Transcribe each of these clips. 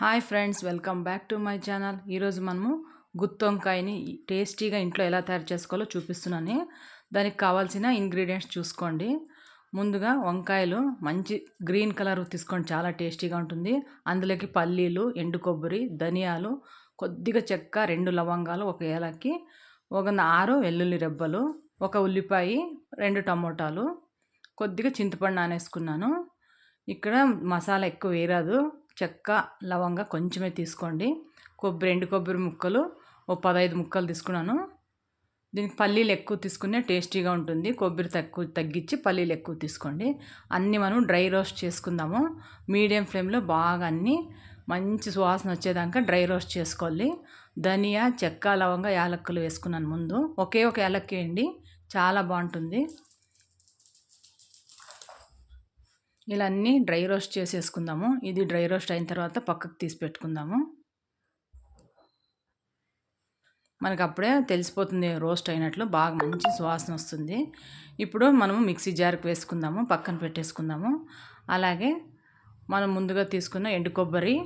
Hi friends welcome back to my channel. ఈరోజు మనము గుత్తి వంకాయని టేస్టీగా ఇంట్లో ఎలా తయారు చేసుకోవాలో చూపిస్తున్నాను. దానికి కావాల్సిన ఇంగ్రీడియంట్స్ చూసుకోండి. ముందుగా వంకాయలు మంచి గ్రీన్ కలర్ తీసుకోండి చాలా టేస్టీగా ఉంటుంది. అందులోకి పల్లీలు ఎండు కొబ్బరి ధనియాలు కొద్దిగా చెక్క రెండు లవంగాలు ఒక ఏలకి ఒక ఆరు వెల్లుల్లి రెబ్బలు ఒక ఉల్లిపాయ రెండు టమోటాలు కొద్దిగా చింతపండు నానేసుకున్నాను. ఇక్కడ మసాలా ఎక్కువ వేయరాదు. చెక్క లవంగా కొంచెమే తీసుకోండి. కొబ్బరి ఎండు కొబ్బరి ముక్కలు ఓ పదహైదు ముక్కలు తీసుకున్నాను. దీనికి పల్లీలు ఎక్కువ తీసుకునే టేస్టీగా ఉంటుంది. కొబ్బరి తక్కువ తగ్గించి పల్లీలు ఎక్కువ తీసుకోండి. అన్నీ మనం డ్రై రోస్ట్ చేసుకుందాము. మీడియం ఫ్లేమ్లో బాగా అన్నీ మంచి సువాసన వచ్చేదాకా డ్రై రోస్ట్ చేసుకోవాలి. ధనియా చెక్క లవంగా యాలక్కలు వేసుకున్నాను ముందు. ఒకే ఒక యాలక్కి వేయండి. చాలా బాగుంటుంది. ఇలా అన్నీ డ్రై రోస్ట్ చేసేసుకుందాము. ఇది డ్రై రోస్ట్ అయిన తర్వాత పక్కకు తీసి పెట్టుకుందాము. మనకు అప్పుడే తెలిసిపోతుంది రోస్ట్ అయినట్లు బాగా మంచి సువాసన వస్తుంది. ఇప్పుడు మనము మిక్సీ జార్కి వేసుకుందాము పక్కన పెట్టేసుకుందాము. అలాగే మనం ముందుగా తీసుకున్న ఎండు కొబ్బరి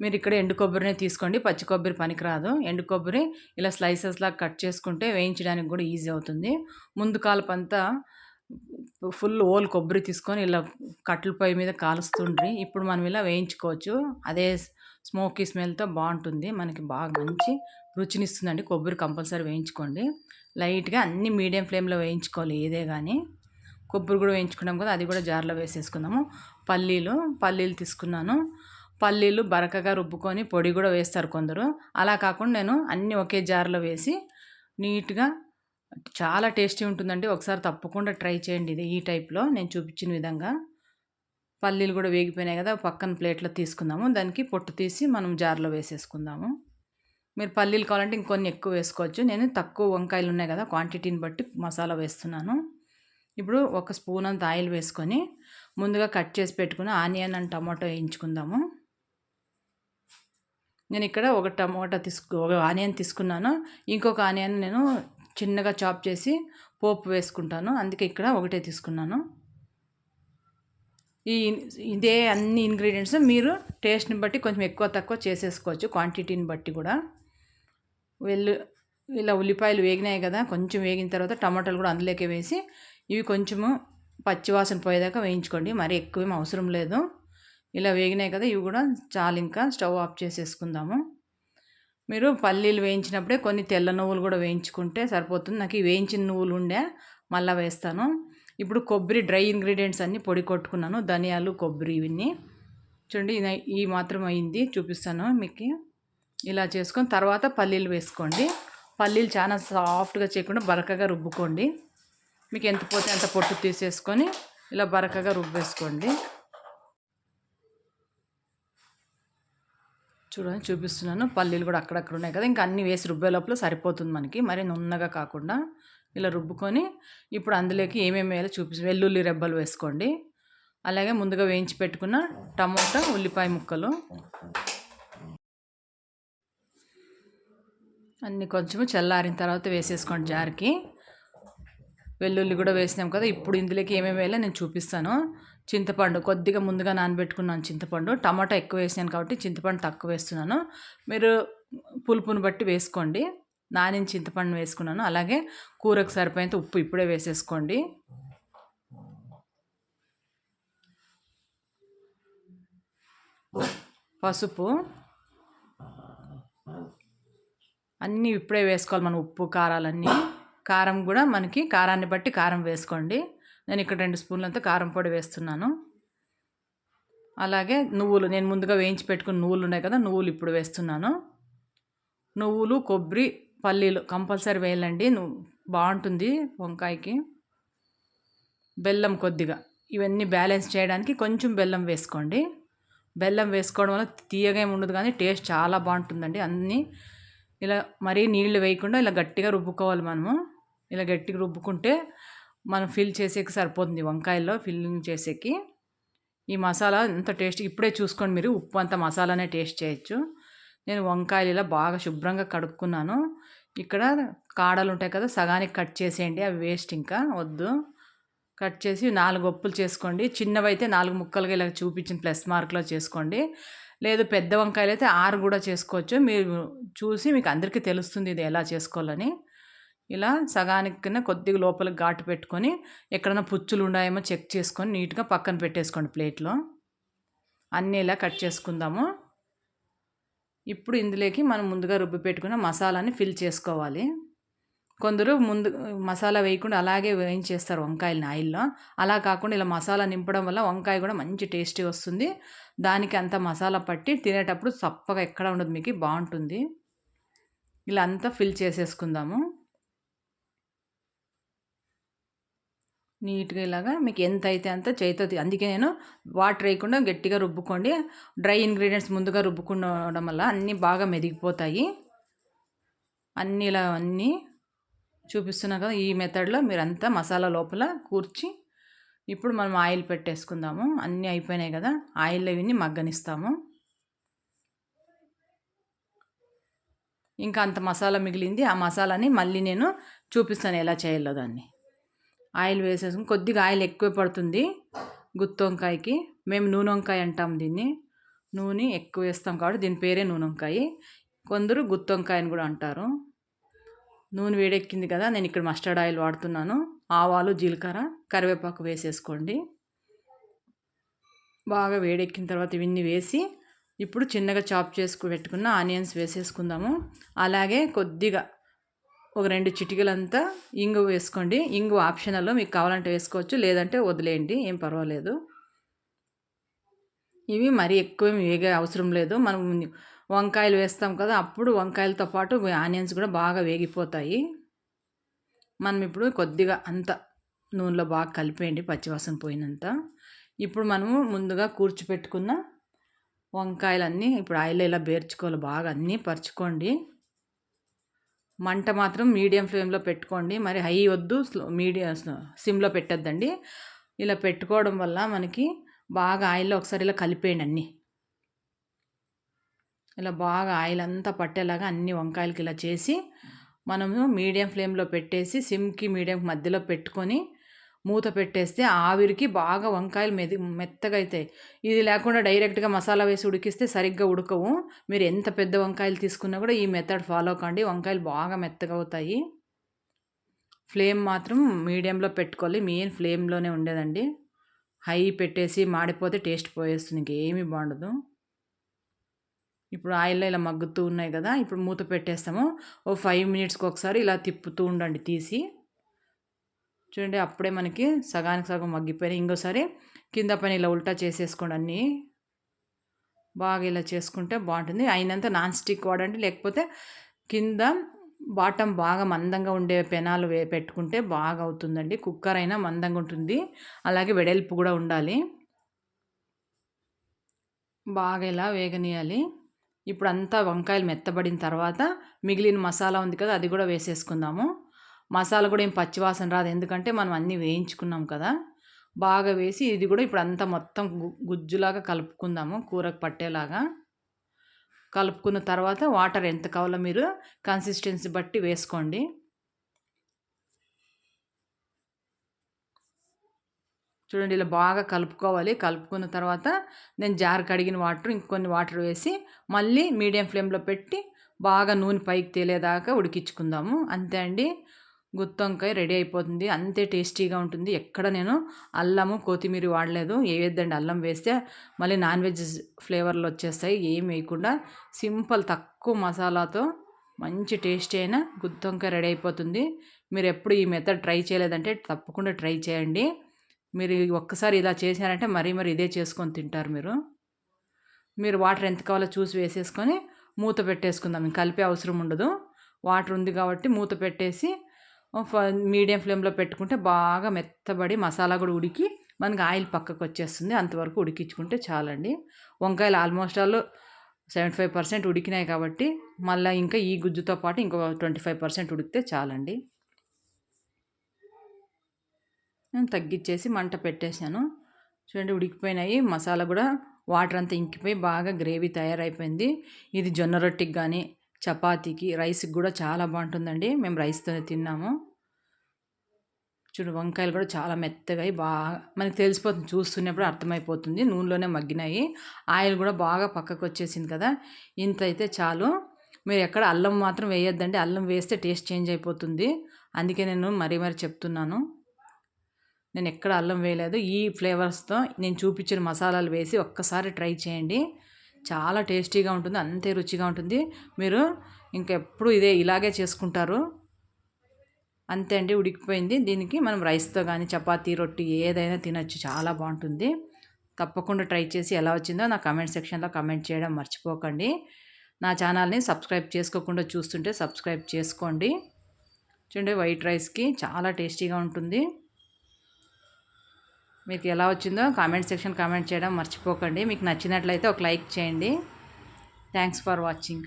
మీరు ఇక్కడ ఎండు కొబ్బరినే తీసుకోండి పచ్చి కొబ్బరి పనికిరాదు. ఎండు కొబ్బరి ఇలా స్లైసెస్లా కట్ చేసుకుంటే వేయించడానికి కూడా ఈజీ అవుతుంది. ముందు కాలపంతా ఫుల్ ఓల్ కొబ్బరి తీసుకొని ఇలా కట్టెల పొయ్యి మీద కాలుస్తుండ్రి. ఇప్పుడు మనం ఇలా వేయించుకోవచ్చు. అదే స్మోకీ స్మెల్తో బాగుంటుంది. మనకి బాగా మంచి రుచినిస్తుందండి. కొబ్బరి కంపల్సరీ వేయించుకోండి. లైట్గా అన్ని మీడియం ఫ్లేమ్లో వేయించుకోవాలి ఏదే కానీ కొబ్బరి కూడా వేయించుకున్నాం కదా అది కూడా జార్లో వేసేసుకుందాము. పల్లీలు పల్లీలు తీసుకున్నాను. పల్లీలు బరకగా రుబ్బుకొని పొడి కూడా వేస్తారు కొందరు. అలా కాకుండా నేను అన్నీ ఒకే జార్లో వేసి నీట్గా చాలా టేస్టీ ఉంటుందండి. ఒకసారి తప్పకుండా ట్రై చేయండి ఇది ఈ టైప్లో. నేను చూపించిన విధంగా. పల్లీలు కూడా వేగిపోయినాయి కదా పక్కన ప్లేట్లో తీసుకుందాము. దానికి పొట్టు తీసి మనం జార్లో వేసేసుకుందాము. మీరు పల్లీలు కావాలంటే ఇంకొన్ని ఎక్కువ వేసుకోవచ్చు. నేను తక్కువ వంకాయలు ఉన్నాయి కదా క్వాంటిటీని బట్టి మసాలా వేస్తున్నాను. ఇప్పుడు ఒక స్పూన్ అంత ఆయిల్ వేసుకొని ముందుగా కట్ చేసి పెట్టుకుని ఆనియన్ అండ్ టమాటో వేయించుకుందాము. నేను ఇక్కడ ఒక టమాటా తీసుకు ఒక ఆనియన్ తీసుకున్నాను. ఇంకొక ఆనియన్ నేను చిన్నగా చాప్ చేసి పోపు వేసుకుంటాను. అందుకే ఇక్కడ ఒకటే తీసుకున్నాను. ఈ ఇదే అన్ని ఇంగ్రీడియంట్స్ మీరు టేస్ట్ని బట్టి కొంచెం ఎక్కువ తక్కువ చేసేసుకోవచ్చు క్వాంటిటీని బట్టి కూడా. వెల్లు ఇలా ఉల్లిపాయలు వేగినాయి కదా కొంచెం వేగిన తర్వాత టమాటాలు కూడా అందులోకి వేసి ఇవి కొంచెము పచ్చివాసన పోయేదాకా వేయించుకోండి. మరి ఎక్కువేం అవసరం లేదు. ఇలా వేగినాయి కదా ఇవి కూడా చాలు ఇంకా స్టవ్ ఆఫ్ చేసేసుకుందాము. మీరు పల్లీలు వేయించినప్పుడే కొన్ని తెల్ల నువ్వులు కూడా వేయించుకుంటే సరిపోతుంది. నాకు ఈ వేయించిన నువ్వులు ఉండే మళ్ళీ వేస్తాను. ఇప్పుడు కొబ్బరి డ్రై ఇంగ్రీడియంట్స్ అన్నీ పొడి కొట్టుకున్నాను. ధనియాలు కొబ్బరి ఇవన్నీ. చూడండి ఈ మాత్రం అయింది. చూపిస్తాను మీకు. ఇలా చేసుకొని తర్వాత పల్లీలు వేసుకోండి. పల్లీలు చాలా సాఫ్ట్గా చేయకుండా బరకగా రుబ్బుకోండి. మీకు ఎంత పోతే అంత పొట్టు తీసేసుకొని ఇలా బరకగా రుబ్బేసుకోండి. చూడండి చూపిస్తున్నాను. పల్లీలు కూడా అక్కడక్కడ ఉన్నాయి కదా ఇంకా అన్నీ వేసి రుబ్బే లోపల సరిపోతుంది మనకి. మరి నున్నగా కాకుండా ఇలా రుబ్బుకొని ఇప్పుడు అందులోకి ఏమేమి వేయాలో చూపి వెల్లుల్లి రెబ్బలు వేసుకోండి. అలాగే ముందుగా వేయించి పెట్టుకున్న టమోటా ఉల్లిపాయ ముక్కలు. అన్నీ కొంచెము చల్లారిన తర్వాత వేసేసుకోండి జారికి. వెల్లుల్లి కూడా వేసినాం కదా ఇప్పుడు ఇందులోకి ఏమేమి వేయాలో నేను చూపిస్తాను. చింతపండు కొద్దిగా ముందుగా నానబెట్టుకున్నాను చింతపండు. టమాటా ఎక్కువ వేసాను కాబట్టి చింతపండు తక్కువ వేస్తున్నాను. మీరు పులుపుని బట్టి వేసుకోండి. నానిన చింతపండు వేసుకున్నాను. అలాగే కూరకు సరిపోయేంత ఉప్పు ఇప్పుడే వేసేసుకోండి. పసుపు. అన్నీ ఇప్పుడే వేసుకోవాలి మనం ఉప్పు కారాలన్నీ. కారం కూడా మనకి కారాన్ని బట్టి కారం వేసుకోండి. నేను ఇక్కడ రెండు స్పూన్లంతా కారం పొడి వేస్తున్నాను. అలాగే నువ్వులు నేను ముందుగా వేయించి పెట్టుకున్న నువ్వులు ఉన్నాయి కదా నువ్వులు ఇప్పుడు వేస్తున్నాను. నువ్వులు కొబ్బరి పల్లీలు కంపల్సరీ వేయాలండి. నువ్వు బాగుంటుంది వంకాయకి. బెల్లం కొద్దిగా. ఇవన్నీ బ్యాలెన్స్ చేయడానికి కొంచెం బెల్లం వేసుకోండి. బెల్లం వేసుకోవడం వల్ల తీయగా ఏమి ఉండదు కానీ టేస్ట్ చాలా బాగుంటుందండి. అన్నీ ఇలా మరీ నీళ్ళు వేయకుండా ఇలా గట్టిగా రుబ్బుకోవాలి మనము. ఇలా గట్టిగా రుబ్బుకుంటే మనం ఫిల్ చేసేకి సరిపోతుంది వంకాయల్లో ఫిల్లింగ్ చేసేకి. ఈ మసాలా ఎంత టేస్ట్ ఇప్పుడే చూసుకోండి మీరు ఉప్పు అంత మసాలానే టేస్ట్ చేయొచ్చు. నేను వంకాయలు ఇలా బాగా శుభ్రంగా కడుక్కున్నాను. ఇక్కడ కాడలు ఉంటాయి కదా సగానికి కట్ చేసేయండి అవి వేస్ట్ ఇంకా వద్దు. కట్ చేసి నాలుగు ఒప్పులు చేసుకోండి. చిన్నవైతే నాలుగు ముక్కలుగా ఇలా చూపించిన ప్లస్ మార్క్లో చేసుకోండి. లేదు పెద్ద వంకాయలు అయితే ఆరు కూడా చేసుకోవచ్చు. మీరు చూసి మీకు అందరికీ తెలుస్తుంది ఇది ఎలా చేసుకోవాలని. ఇలా సగానికి కింద కొద్దిగా లోపలికి ఘాటు పెట్టుకొని ఎక్కడైనా పుచ్చులు ఉన్నాయేమో చెక్ చేసుకొని నీట్గా పక్కన పెట్టేసుకోండి ప్లేట్లో. అన్నీ ఇలా కట్ చేసుకుందాము. ఇప్పుడు ఇందులోకి మనం ముందుగా రుబ్బి పెట్టుకున్న మసాలాని ఫిల్ చేసుకోవాలి. కొందరు ముందు మసాలా వేయకుండా అలాగే వేయించేస్తారు వంకాయలని ఆయిల్లో. అలా కాకుండా ఇలా మసాలా నింపడం వల్ల వంకాయ కూడా మంచి టేస్టీ వస్తుంది. దానికి అంత మసాలా పట్టి తినేటప్పుడు చప్పగా ఎక్కడ ఉండదు మీకు బాగుంటుంది. ఇలా అంతా ఫిల్ చేసేసుకుందాము. నీట్గా ఇలాగా మీకు ఎంత అయితే అంత చేతితో అందుకే నేను వాటర్ వేయకుండా గట్టిగా రుబ్బుకోండి. డ్రై ఇంగ్రీడియంట్స్ ముందుగా రుబ్బుకోవడం వల్ల అన్నీ బాగా మెదిగిపోతాయి. అన్నీ ఇలా అన్నీ చూపిస్తున్నా కదా ఈ మెథడ్లో మీరంతా మసాలా లోపల కూర్చి ఇప్పుడు మనం ఆయిల్ పెట్టేసుకుందాము. అన్నీ అయిపోయినాయి కదా ఆయిల్లో ఇవన్నీ మగ్గనిస్తాము. ఇంకా అంత మసాలా మిగిలింది. ఆ మసాలాని మళ్ళీ నేను చూపిస్తాను ఎలా చేయాలో దాన్ని. ఆయిల్ వేసేసుకుని కొద్దిగా ఆయిల్ ఎక్కువ పడుతుంది గుత్తి వంకాయకి మేము నూనె వంకాయ అంటాం దీన్ని. నూనె ఎక్కువ వేస్తాం కాబట్టి దీని పేరే నూనె వంకాయ కొందరు గుత్తి వంకాయని కూడా అంటారు. నూనె వేడెక్కింది కదా నేను ఇక్కడ మస్టర్డ్ ఆయిల్ వాడుతున్నాను. ఆవాలు జీలకర్ర కరివేపాకు వేసేసుకోండి. బాగా వేడెక్కిన తర్వాత ఇవన్నీ వేసి ఇప్పుడు చిన్నగా చాప్ చేసుకు పెట్టుకున్న ఆనియన్స్ వేసేసుకుందాము. అలాగే కొద్దిగా ఒక రెండు చిటికలంతా ఇంగు వేసుకోండి. ఇంగు ఆప్షనల్ మీకు కావాలంటే వేసుకోవచ్చు లేదంటే వదిలేయండి. ఏం పర్వాలేదు. ఇవి మరీ ఎక్కువ వేగే అవసరం లేదు. మనం వంకాయలు వేస్తాం కదా అప్పుడు వంకాయలతో పాటు ఆనియన్స్ కూడా బాగా వేగిపోతాయి. మనం ఇప్పుడు కొద్దిగా అంత నూనెలో బాగా కలిపేయండి పచ్చివాసన పోయినంత. ఇప్పుడు మనము ముందుగా కూర్చిపెట్టుకున్న వంకాయలన్నీ ఇప్పుడు ఆయిల్ ఇలా బేర్చుకోవాలి బాగా అన్నీ పరుచుకోండి. మంట మాత్రం మీడియం ఫ్లేమ్లో పెట్టుకోండి. మరి హై వద్దు స్లో మీడియం సిమ్లో పెట్టద్దండి. ఇలా పెట్టుకోవడం వల్ల మనకి బాగా ఆయిల్లో ఒకసారి ఇలా కలిపేయండి అన్నీ. ఇలా బాగా ఆయిల్ అంతా పట్టేలాగా అన్ని వంకాయలకి ఇలా చేసి మనము మీడియం ఫ్లేమ్లో పెట్టేసి సిమ్కి మీడియం మధ్యలో పెట్టుకొని మూత పెట్టేస్తే ఆవిరికి బాగా వంకాయలు మెది మెత్తగా అవుతాయి ఇది లేకుండా డైరెక్ట్గా మసాలా వేసి ఉడికిస్తే సరిగ్గా ఉడకవు. మీరు ఎంత పెద్ద వంకాయలు తీసుకున్నా కూడా ఈ మెథడ్ ఫాలో కండి. వంకాయలు బాగా మెత్తగా అవుతాయి ఫ్లేమ్ మాత్రం మీడియంలో పెట్టుకోవాలి. మెయిన్ ఫ్లేమ్లోనే ఉండేదండి. హై పెట్టేసి మాడిపోతే టేస్ట్ పోయేస్తుంది. ఇంకేమీ బాగుండదు ఇప్పుడు ఆయిల్లో ఇలా మగ్గుతూ ఉన్నాయి కదా ఇప్పుడు మూత పెట్టేస్తాము. ఓ ఫైవ్ మినిట్స్కి ఒకసారి ఇలా తిప్పుతూ ఉండండి తీసి. చూడండి అప్పుడే మనకి సగానికి సగం మగ్గిపోయినాయి. ఇంకోసారి కింద పైన ఇలా ఉల్టా చేసేసుకోండి అన్నీ. బాగా ఇలా చేసుకుంటే బాగుంటుంది. అయినంత నాన్ స్టిక్ వాడండి. లేకపోతే కింద బాటం బాగా మందంగా ఉండే పెనాలు వే పెట్టుకుంటే బాగా అవుతుందండి. కుక్కర్ అయినా మందంగా ఉంటుంది. అలాగే వెడల్పు కూడా ఉండాలి. బాగా ఇలా వేగనీయాలి. ఇప్పుడు అంతా వంకాయలు మెత్తబడిన తర్వాత మిగిలిన మసాలా ఉంది కదా అది కూడా వేసేసుకుందాము. మసాలా కూడా ఏం పచ్చివాసన రాదు. ఎందుకంటే మనం అన్నీ వేయించుకున్నాం కదా. బాగా వేసి ఇది కూడా ఇప్పుడు అంతా మొత్తం గుజ్జులాగా కలుపుకుందాము కూరకు పట్టేలాగా. కలుపుకున్న తర్వాత వాటర్ ఎంత కావాలో మీరు కన్సిస్టెన్సీ బట్టి వేసుకోండి. చూడండి ఇలా బాగా కలుపుకోవాలి. కలుపుకున్న తర్వాత నేను జార్ కడిగిన వాటర్ ఇంకొన్ని వాటర్ వేసి మళ్ళీ మీడియం ఫ్లేమ్లో పెట్టి బాగా నూనె పైకి తేలేదాకా ఉడికించుకుందాము. అంతే అండి. గుత్తొంకాయ రెడీ అయిపోతుంది. అంతే టేస్టీగా ఉంటుంది. ఎక్కడ నేను అల్లము కొత్తిమీర వాడలేదు. ఏ అల్లం వేస్తే మళ్ళీ నాన్ వెజ్ ఫ్లేవర్లు వచ్చేస్తాయి. ఏం వేయకుండా సింపుల్ తక్కువ మసాలాతో మంచి టేస్టీ అయిన గుత్తొంకాయ రెడీ అయిపోతుంది. మీరు ఎప్పుడు ఈ మెథడ్ ట్రై చేయలేదంటే తప్పకుండా ట్రై చేయండి. మీరు ఒక్కసారి ఇలా చేశారంటే మరీ మరి ఇదే చేసుకొని తింటారు మీరు. మీరు వాటర్ ఎంత కావాలో చూసి వేసేసుకొని మూత పెట్టేసుకుందాం. కలిపే అవసరం ఉండదు. వాటర్ ఉంది కాబట్టి మూత పెట్టేసి మీడియం ఫ్లేమ్లో పెట్టుకుంటే బాగా మెత్తబడి మసాలా కూడా ఉడికి మనకి ఆయిల్ పక్కకు వచ్చేస్తుంది. అంతవరకు ఉడికించుకుంటే చాలండి. వంకాయలు almost all seventy five percent ఉడికినాయి కాబట్టి మళ్ళీ ఇంకా ఈ గుజ్జుతో పాటు ఇంకో ట్వంటీ ఫైవ్ పర్సెంట్ ఉడికితే చాలండి. నేను తగ్గించేసి మంట పెట్టేశాను. చూడండి ఉడికిపోయినాయి. మసాలా కూడా వాటర్ అంతా ఇంకిపోయి బాగా గ్రేవీ తయారైపోయింది. ఇది జొన్న రొట్టికి కానీ చపాతీకి రైస్కి కూడా చాలా బాగుంటుందండి. మేము రైస్తో తిన్నాము. చూడు వంకాయలు కూడా చాలా మెత్తగా అయి బాగా మనకి తెలిసిపోతుంది చూస్తున్నప్పుడు అర్థమైపోతుంది. నూనెలోనే మగ్గినాయి. ఆయిల్ కూడా బాగా పక్కకు వచ్చేసింది కదా. ఇంత అయితే చాలు. మీరు ఎక్కడ అల్లం మాత్రం వేయొద్దండి. అల్లం వేస్తే టేస్ట్ చేంజ్ అయిపోతుంది. అందుకే నేను మరీ మరీ చెప్తున్నాను. నేను ఎక్కడ అల్లం వేయలేదు. ఈ ఫ్లేవర్స్తో నేను చూపించిన మసాలాలు వేసి ఒక్కసారి ట్రై చేయండి. చాలా టేస్టీగా ఉంటుంది అంతే రుచిగా ఉంటుంది. మీరు ఇంకెప్పుడు ఇదే ఇలాగే చేసుకుంటారు. అంతే అండి ఉడికిపోయింది. దీనికి మనం రైస్తో కానీ చపాతీ రొట్టి ఏదైనా తినచ్చు చాలా బాగుంటుంది. తప్పకుండా ట్రై చేసి ఎలా వచ్చిందో నా కమెంట్ సెక్షన్లో కమెంట్ చేయడం మర్చిపోకండి. నా ఛానల్ని సబ్స్క్రైబ్ చేసుకోకుండా చూస్తుంటే సబ్స్క్రైబ్ చేసుకోండి. చూడండి వైట్ రైస్కి చాలా టేస్టీగా ఉంటుంది. మీకు ఎలా వచ్చిందో కామెంట్ సెక్షన్ కామెంట్ చేయడం మర్చిపోకండి. మీకు నచ్చినట్లయితే ఒక లైక్ చేయండి. Thanks for watching